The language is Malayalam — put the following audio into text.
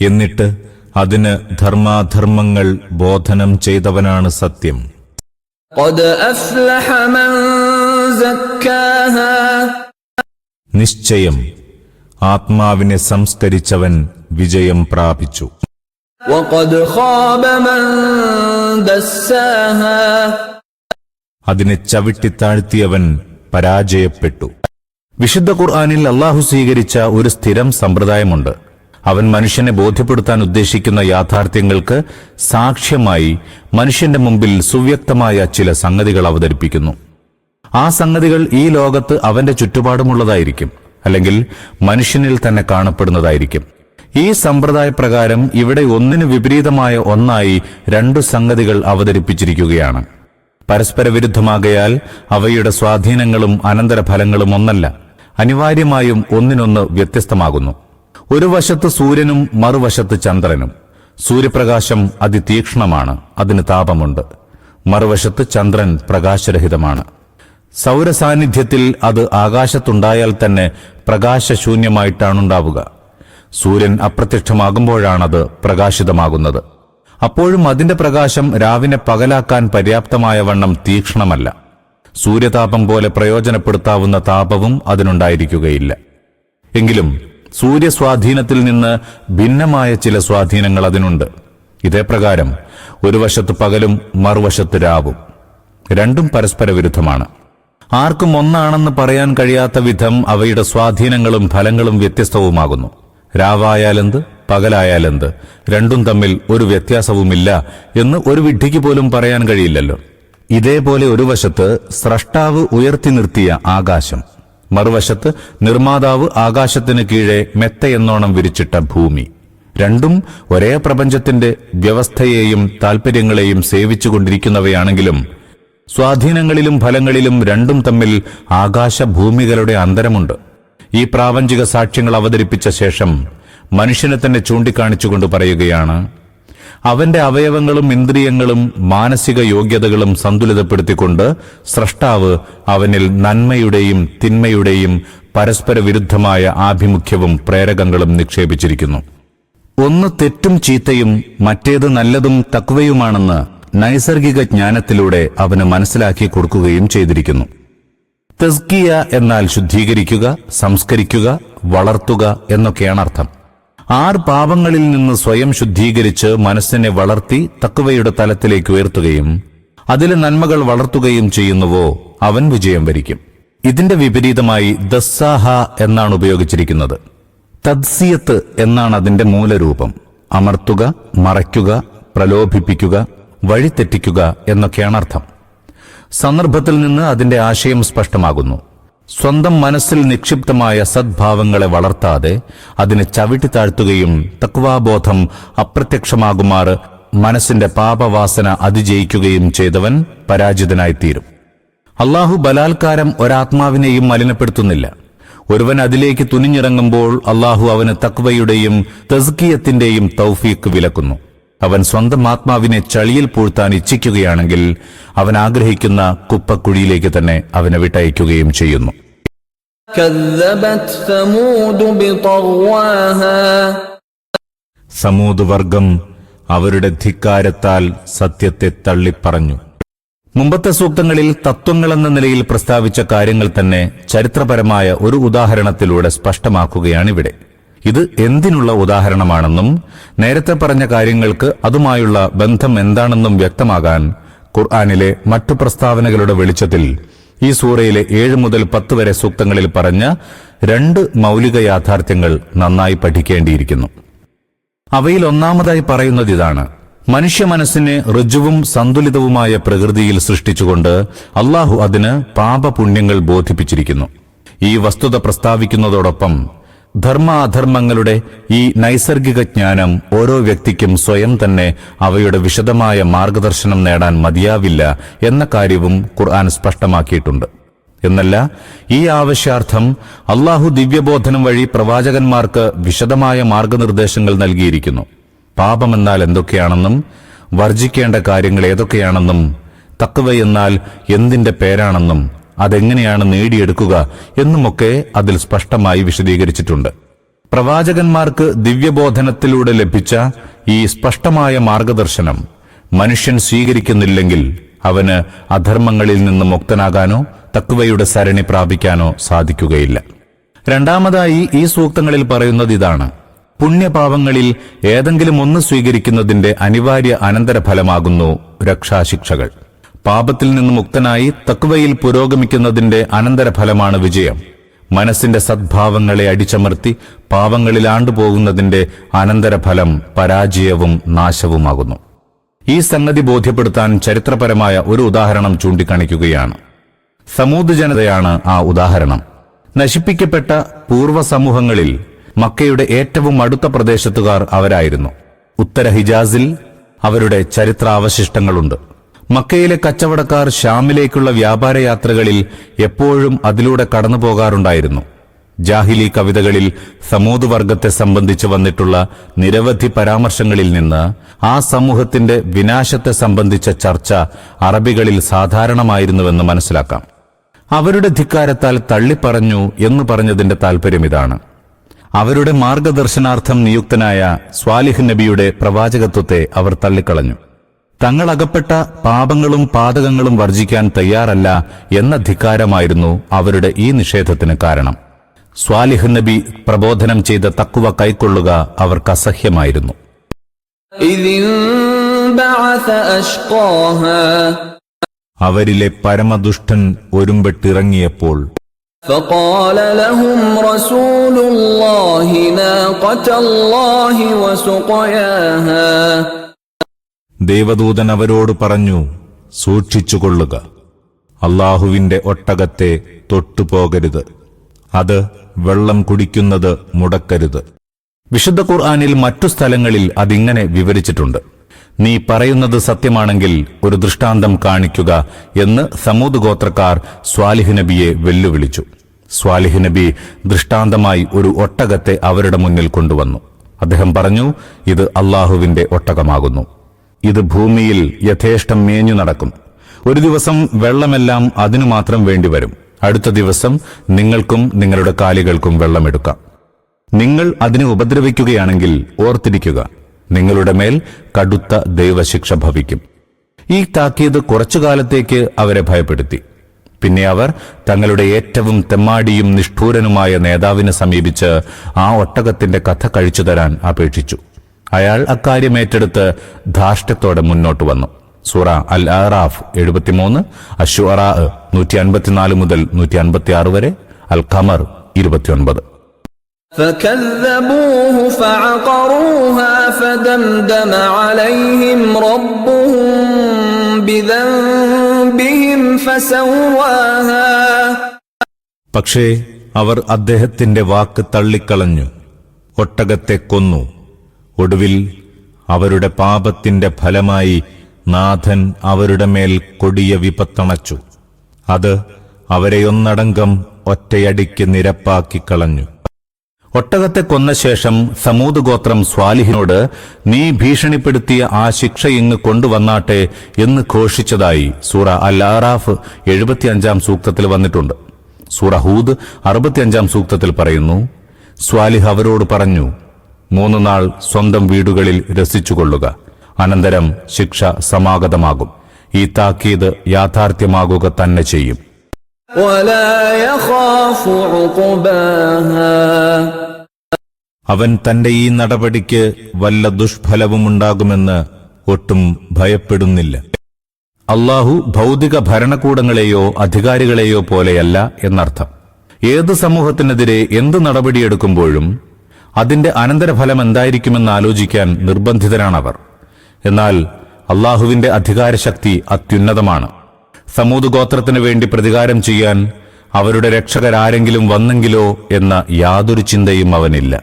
എന്നിട്ട് അതിന് ധർമാധർമ്മങ്ങൾ ബോധനം ചെയ്തവനാണ് സത്യം. നിശ്ചയം ആത്മാവിനെ സംസ്കരിച്ചവൻ വിജയം പ്രാപിച്ചു. അതിനെ ചവിട്ടിത്താഴ്ത്തിയവൻ പരാജയപ്പെട്ടു. വിശുദ്ധ ഖുർആാനിൽ അള്ളാഹു സ്വീകരിച്ച ഒരു സ്ഥിരം സമ്പ്രദായമുണ്ട്. അവൻ മനുഷ്യനെ ബോധ്യപ്പെടുത്താൻ ഉദ്ദേശിക്കുന്ന യാഥാർത്ഥ്യങ്ങൾക്ക് സാക്ഷ്യമായി മനുഷ്യന്റെ മുമ്പിൽ സുവ്യക്തമായ ചില സംഗതികൾ അവതരിപ്പിക്കുന്നു. ആ സംഗതികൾ ഈ ലോകത്ത് അവന്റെ ചുറ്റുപാടുമുള്ളതായിരിക്കും അല്ലെങ്കിൽ മനുഷ്യനിൽ തന്നെ കാണപ്പെടുന്നതായിരിക്കും. ഈ സമ്പ്രദായപ്രകാരം ഇവിടെ ഒന്നിനു വിപരീതമായ ഒന്നായി രണ്ടു സംഗതികൾ അവതരിപ്പിച്ചിരിക്കുകയാണ്. പരസ്പര വിരുദ്ധമാകയാൽ അവയുടെ സ്വാധീനങ്ങളും അനന്തരഫലങ്ങളും ഒന്നല്ല അനിവാര്യമായും ഒന്നിനൊന്ന് വ്യത്യസ്തമാകുന്നു. ഒരു വശത്ത് സൂര്യനും മറുവശത്ത് ചന്ദ്രനും. സൂര്യപ്രകാശം അതിതീക്ഷ്ണമാണ് അതിന് താപമുണ്ട്. മറുവശത്ത് ചന്ദ്രൻ പ്രകാശരഹിതമാണ്. സൗരസാന്നിധ്യത്തിൽ അത് ആകാശത്തുണ്ടായാൽ തന്നെ പ്രകാശശൂന്യമായിട്ടാണുണ്ടാവുക. സൂര്യൻ അപ്രത്യക്ഷമാകുമ്പോഴാണത് പ്രകാശിതമാകുന്നത്. അപ്പോഴും അതിന്റെ പ്രകാശം രാവിനെ പകലാക്കാൻ പര്യാപ്തമായ വണ്ണം തീക്ഷണമല്ല. സൂര്യതാപം പോലെ പ്രയോജനപ്പെടുത്താവുന്ന താപവും അതിനുണ്ടായിരിക്കുകയില്ല. എങ്കിലും സൂര്യസ്വാധീനത്തിൽ നിന്ന് ഭിന്നമായ ചില സ്വാധീനങ്ങൾ അതിനുണ്ട്. ഇതേപ്രകാരം ഒരു വശത്ത് പകലും മറുവശത്ത് രാവും. രണ്ടും പരസ്പര വിരുദ്ധമാണ് ആർക്കും ഒന്നാണെന്ന് പറയാൻ കഴിയാത്ത വിധം അവയുടെ സ്വാധീനങ്ങളും ഫലങ്ങളും വ്യത്യസ്തവുമാകുന്നു. രാവായാലെന്ത്? പകലായാലെന്ത്? രണ്ടും തമ്മിൽ ഒരു വ്യത്യാസവുമില്ല എന്ന് ഒരു വിഡ്ഢിക്ക് പോലും പറയാൻ കഴിയില്ലല്ലോ. ഇതേപോലെ ഒരു വശത്ത് സ്രഷ്ടാവ് ഉയർത്തി നിർത്തിയ ആകാശം മറുവശത്ത് നിർമ്മാതാവ് ആകാശത്തിന് കീഴെ മെത്തയെന്നോണം വിരിച്ചിട്ട ഭൂമി. രണ്ടും ഒരേ പ്രപഞ്ചത്തിന്റെ വ്യവസ്ഥയെയും താൽപര്യങ്ങളെയും സേവിച്ചുകൊണ്ടിരിക്കുന്നവയാണെങ്കിലും സ്വാധീനങ്ങളിലും ഫലങ്ങളിലും രണ്ടും തമ്മിൽ ആകാശഭൂമികളുടെ അന്തരമുണ്ട്. ഈ പ്രാപഞ്ചിക സാക്ഷ്യങ്ങൾ അവതരിപ്പിച്ച ശേഷം മനുഷ്യനെ തന്നെ ചൂണ്ടിക്കാണിച്ചുകൊണ്ട് പറയുകയാണ് അവന്റെ അവയവങ്ങളും ഇന്ദ്രിയങ്ങളും മാനസിക യോഗ്യതകളും സന്തുലിതപ്പെടുത്തിക്കൊണ്ട് സ്രഷ്ടാവ് അവനിൽ നന്മയുടെയും തിന്മയുടെയും പരസ്പര വിരുദ്ധമായ ആഭിമുഖ്യവും പ്രേരകങ്ങളും നിക്ഷേപിച്ചിരിക്കുന്നു. ഒന്ന് തെറ്റും ചീത്തയും മറ്റേത് നല്ലതും തക്വയുമാണെന്ന് നൈസർഗിക ജ്ഞാനത്തിലൂടെ അവന് മനസ്സിലാക്കി കൊടുക്കുകയും ചെയ്തിരിക്കുന്നു. തെസ്കിയ എന്നാൽ ശുദ്ധീകരിക്കുക സംസ്കരിക്കുക വളർത്തുക എന്നൊക്കെയാണ് അർത്ഥം. ആർ പാപങ്ങളിൽ നിന്ന് സ്വയം ശുദ്ധീകരിച്ച് മനസ്സിനെ വളർത്തി തക്കുവയുടെ തലത്തിലേക്ക് ഉയർത്തുകയും അതിലെ നന്മകൾ വളർത്തുകയും ചെയ്യുന്നുവോ അവൻ വിജയം വരിക്കും. ഇതിന്റെ വിപരീതമായി ദസ്സാഹ എന്നാണ് ഉപയോഗിച്ചിരിക്കുന്നത്. തദ്സിയത്ത് എന്നാണ് അതിന്റെ മൂലരൂപം. അമർത്തുക മറയ്ക്കുക പ്രലോഭിപ്പിക്കുക വഴിതെറ്റിക്കുക എന്നൊക്കെയാണ് അർത്ഥം. സന്ദർഭത്തിൽ നിന്ന് അതിന്റെ ആശയം സ്പഷ്ടമാകുന്നു. സ്വന്തം മനസ്സിൽ നിക്ഷിപ്തമായ സദ്ഭാവങ്ങളെ വളർത്താതെ അതിനെ ചവിട്ടി ചവിട്ടിത്താഴ്ത്തുകയും തക്വാബോധം അപ്രത്യക്ഷമാകുമാർ മനസ്സിന്റെ പാപവാസന അതിജയിക്കുകയും ചെയ്തവൻ പരാജിതനായിത്തീരും. അള്ളാഹു ബലാത്കാരം ഒരാത്മാവിനെയും മലിനപ്പെടുത്തുന്നില്ല. ഒരുവൻ അതിലേക്ക് തുനിഞ്ഞിറങ്ങുമ്പോൾ അള്ളാഹു അവന് തക്വയുടെയും തസ്കിയത്തിന്റെയും തൗഫീക്ക് വിലക്കുന്നു. അവൻ സ്വന്തം ആത്മാവിനെ ചളിയിൽ പൂഴ്ത്താൻ ഇച്ഛിക്കുകയാണെങ്കിൽ അവൻ ആഗ്രഹിക്കുന്ന കുപ്പക്കുഴിയിലേക്ക് തന്നെ അവനെ വിട്ടയക്കുകയും ചെയ്യുന്നു. സമൂത് വർഗം അവരുടെ ധിക്കാരത്താൽ സത്യത്തെ തള്ളിപ്പറഞ്ഞു. മുമ്പത്തെ സൂക്തങ്ങളിൽ തത്വങ്ങളെന്ന നിലയിൽ പ്രസ്താവിച്ച കാര്യങ്ങൾ തന്നെ ചരിത്രപരമായ ഒരു ഉദാഹരണത്തിലൂടെ സ്പഷ്ടമാക്കുകയാണിവിടെ. ഇത് എന്തിനുള്ള ഉദാഹരണമാണെന്നും നേരത്തെ പറഞ്ഞ കാര്യങ്ങൾക്ക് അതുമായുള്ള ബന്ധം എന്താണെന്നും വ്യക്തമാകാൻ ഖുർആാനിലെ മറ്റു പ്രസ്താവനകളുടെ വെളിച്ചത്തിൽ ഈ സൂറയിലെ ഏഴ് മുതൽ പത്ത് വരെ സൂക്തങ്ങളിൽ പറഞ്ഞ രണ്ട് മൗലിക യാഥാർത്ഥ്യങ്ങൾ നന്നായി പഠിക്കേണ്ടിയിരിക്കുന്നു. അവയിൽ ഒന്നാമതായി പറയുന്നത് ഇതാണ്. മനുഷ്യ മനസ്സിനെ ഋജുവും സന്തുലിതവുമായ പ്രകൃതിയിൽ സൃഷ്ടിച്ചുകൊണ്ട് അള്ളാഹു അതിന് പാപപുണ്യങ്ങൾ ബോധിപ്പിച്ചിരിക്കുന്നു. ഈ വസ്തുത പ്രസ്താവിക്കുന്നതോടൊപ്പം ധർമ്മ അധർമ്മങ്ങളുടെ ഈ നൈസർഗിക ജ്ഞാനം ഓരോ വ്യക്തിക്കും സ്വയം തന്നെ അവയുടെ വിശദമായ മാർഗദർശനം നേടാൻ മതിയാവില്ല എന്ന കാര്യവും ഖുർആൻ സ്പഷ്ടമാക്കിയിട്ടുണ്ട്. എന്നല്ല ഈ ആവശ്യാർത്ഥം അള്ളാഹു ദിവ്യബോധനം വഴി പ്രവാചകന്മാർക്ക് വിശദമായ മാർഗനിർദ്ദേശങ്ങൾ നൽകിയിരിക്കുന്നു. പാപമെന്നാൽ എന്തൊക്കെയാണെന്നും വർജിക്കേണ്ട കാര്യങ്ങൾ ഏതൊക്കെയാണെന്നും തക്കവ എന്നാൽ എന്തിന്റെ പേരാണെന്നും അതെങ്ങനെയാണ് നേടിയെടുക്കുക എന്നുമൊക്കെ അതിൽ സ്പഷ്ടമായി വിശദീകരിച്ചിട്ടുണ്ട്. പ്രവാചകന്മാർക്ക് ദിവ്യബോധനത്തിലൂടെ ലഭിച്ച ഈ സ്പഷ്ടമായ മാർഗദർശനം മനുഷ്യൻ സ്വീകരിക്കുന്നില്ലെങ്കിൽ അവന് അധർമ്മങ്ങളിൽ നിന്ന് മുക്തനാകാനോ തക്വയുടെ സരണി പ്രാപിക്കാനോ സാധിക്കുകയില്ല. രണ്ടാമതായി ഈ സൂക്തങ്ങളിൽ പറയുന്നത് ഇതാണ്. പുണ്യപാപങ്ങളിൽ ഏതെങ്കിലും ഒന്ന് സ്വീകരിക്കുന്നതിന്റെ അനിവാര്യ അനന്തരഫലമാകുന്നു രക്ഷാശിക്ഷകൾ. പാപത്തിൽ നിന്ന് മുക്തനായി തക്വയിൽ പുരോഗമിക്കുന്നതിന്റെ അനന്തരഫലമാണ് വിജയം. മനസ്സിന്റെ സദ്ഭാവങ്ങളെ അടിച്ചമർത്തി പാവങ്ങളിൽ ആണ്ടുപോകുന്നതിന്റെ അനന്തരഫലം പരാജയവും നാശവുമാകുന്നു. ഈ സംഗതി ബോധ്യപ്പെടുത്താൻ ചരിത്രപരമായ ഒരു ഉദാഹരണം ചൂണ്ടിക്കാണിക്കുകയാണ്. സമൂത് ജനതയാണ് ആ ഉദാഹരണം. നശിപ്പിക്കപ്പെട്ട പൂർവ സമൂഹങ്ങളിൽ മക്കയുടെ ഏറ്റവും അടുത്ത പ്രദേശത്തുകാർ അവരായിരുന്നു. ഉത്തര ഹിജാസിൽ അവരുടെ ചരിത്രാവശിഷ്ടങ്ങളുണ്ട്. മക്കയിലെ കച്ചവടക്കാർ ഷാമിലേക്കുള്ള വ്യാപാരയാത്രകളിൽ എപ്പോഴും അതിലൂടെ കടന്നു പോകാറുണ്ടായിരുന്നു ജാഹിലി കവിതകളിൽ സമൂത് വർഗത്തെ സംബന്ധിച്ച് വന്നിട്ടുള്ള നിരവധി പരാമർശങ്ങളിൽ നിന്ന് ആ സമൂഹത്തിന്റെ വിനാശത്തെ സംബന്ധിച്ച ചർച്ച അറബികളിൽ സാധാരണമായിരുന്നുവെന്ന് മനസ്സിലാക്കാം. അവരുടെ ധിക്കാരത്താൽ തള്ളിപ്പറഞ്ഞു എന്ന് പറഞ്ഞതിന്റെ താൽപര്യം ഇതാണ്. അവരുടെ മാർഗദർശനാർത്ഥം നിയുക്തനായ സ്വാലിഹ് നബിയുടെ പ്രവാചകത്വത്തെ അവർ തള്ളിക്കളഞ്ഞു. തങ്ങളകപ്പെട്ട പാപങ്ങളും പാതകങ്ങളും വർജിക്കാൻ തയ്യാറല്ല എന്ന ധിക്കാരമായിരുന്നു അവരുടെ ഈ നിഷേധത്തിന് കാരണം സ്വാലിഹ് നബി പ്രബോധനം ചെയ്ത തക്കുവ കൈക്കൊള്ളുക അവർക്ക് അസഹ്യമായിരുന്നു إذ انبعث أشقاها അവരിലെ പരമദുഷ്ടൻ ഒരുമ്പെട്ടിറങ്ങിയപ്പോൾ فقال لهم رسول الله ناقة الله وسقياها ദേവദൂതൻ അവരോട് പറഞ്ഞു സൂക്ഷിച്ചുകൊള്ളുക. അള്ളാഹുവിന്റെ ഒട്ടകത്തെ തൊട്ടുപോകരുത്. അത് വെള്ളം കുടിക്കുന്നത് മുടക്കരുത്. വിശുദ്ധ ഖുർആാനിൽ മറ്റു സ്ഥലങ്ങളിൽ അതിങ്ങനെ വിവരിച്ചിട്ടുണ്ട്. നീ പറയുന്നത് സത്യമാണെങ്കിൽ ഒരു ദൃഷ്ടാന്തം കാണിക്കുക എന്ന് സമൂത് ഗോത്രക്കാർ സ്വാലിഹ് നബിയെ വെല്ലുവിളിച്ചു. സ്വാലിഹ് നബി ദൃഷ്ടാന്തമായി ഒരു ഒട്ടകത്തെ അവരുടെ മുന്നിൽ കൊണ്ടുവന്നു. അദ്ദേഹം പറഞ്ഞു ഇത് അള്ളാഹുവിന്റെ ഒട്ടകമാകുന്നു. ഇത് ഭൂമിയിൽ യഥേഷ്ടം മേഞ്ഞു നടക്കും. ഒരു ദിവസം വെള്ളമെല്ലാം അതിനു മാത്രം വേണ്ടിവരും. അടുത്ത ദിവസം നിങ്ങൾക്കും നിങ്ങളുടെ കാലികൾക്കും വെള്ളമെടുക്കാം. നിങ്ങൾ അതിനെ ഉപദ്രവിക്കുകയാണെങ്കിൽ ഓർത്തിരിക്കുക. നിങ്ങളുടെ മേൽ കടുത്ത ദൈവശിക്ഷ ഭവിക്കും. ഈ താക്കീത് കുറച്ചു കാലത്തേക്ക് അവരെ ഭയപ്പെടുത്തി. പിന്നെ അവർ തങ്ങളുടെ ഏറ്റവും തെമ്മാടിയും നിഷ്ഠൂരനുമായ നേതാവിനെ സമീപിച്ച് ആ ഒട്ടകത്തിന്റെ കഥ കഴിച്ചു തരാൻ അപേക്ഷിച്ചു. അയാൾ അക്കാര്യം ഏറ്റെടുത്ത് ധാർഷ്ട്യത്തോടെ മുന്നോട്ട് വന്നു സൂറ അൽ ആറാഫ് എഴുപത്തിമൂന്ന് അഷുഅറ നൂറ്റി അൻപത്തിനാല് മുതൽ നൂറ്റി അൻപത്തിയാറ് വരെ അൽ ഖമർ ഇരുപത്തിയൊൻപത് فكذبوه فعقروها فدمدم عليهم ربهم بذنبهم فسواها പക്ഷേ അവർ അദ്ദേഹത്തിന്റെ വാക്ക് തള്ളിക്കളഞ്ഞു ഒട്ടകത്തെ കൊന്നു ഒടുവിൽ അവരുടെ പാപത്തിന്റെ ഫലമായി നാഥൻ അവരുടെ മേൽ കൊടിയ വിപത്തണച്ചു. അത് അവരെ ഒന്നടങ്കം ഒറ്റയടിക്ക് നിരപ്പാക്കി കളഞ്ഞു. ഒട്ടകത്തെ കൊന്ന ശേഷം സമൂത് ഗോത്രം സ്വാലിഹിനോട് നീ ഭീഷണിപ്പെടുത്തിയ ആ ശിക്ഷ ഇങ്ങ് കൊണ്ടുവന്നാട്ടെ എന്ന് ഘോഷിച്ചതായി സൂറ അൽ ആറാഫ് എഴുപത്തിയഞ്ചാം സൂക്തത്തിൽ വന്നിട്ടുണ്ട്. സൂറ ഹൂദ് അറുപത്തിയഞ്ചാം സൂക്തത്തിൽ പറയുന്നു സ്വാലിഹ് അവരോട് പറഞ്ഞു മൂന്ന് നാൾ സ്വന്തം വീടുകളിൽ രസിച്ചുകൊള്ളുക. അനന്തരം ശിക്ഷ സമാഗതമാകും. ഈ താക്കീത് യാഥാർത്ഥ്യമാകുക തന്നെ ചെയ്യും. അവൻ തന്റെ ഈ നടപടിക്ക് വല്ല ദുഷ്ഫലവും ഉണ്ടാകുമെന്ന് ഒട്ടും ഭയപ്പെടുന്നില്ല. അള്ളാഹു ഭൗതിക ഭരണകൂടങ്ങളെയോ അധികാരികളെയോ പോലെയല്ല എന്നർത്ഥം. ഏത് സമൂഹത്തിനെതിരെ എന്ത് നടപടിയെടുക്കുമ്പോഴും അതിന്റെ അനന്തരഫലം എന്തായിരിക്കുമെന്ന് ആലോചിക്കാൻ നിർബന്ധിതരാണവർ. എന്നാൽ അള്ളാഹുവിന്റെ അധികാരശക്തി അത്യുന്നതമാണ്. സമൂത് ഗോത്രത്തിനു വേണ്ടി പ്രതികാരം ചെയ്യാൻ അവരുടെ രക്ഷകരാരെങ്കിലും വന്നെങ്കിലോ എന്ന യാതൊരു ചിന്തയും അവനില്ല.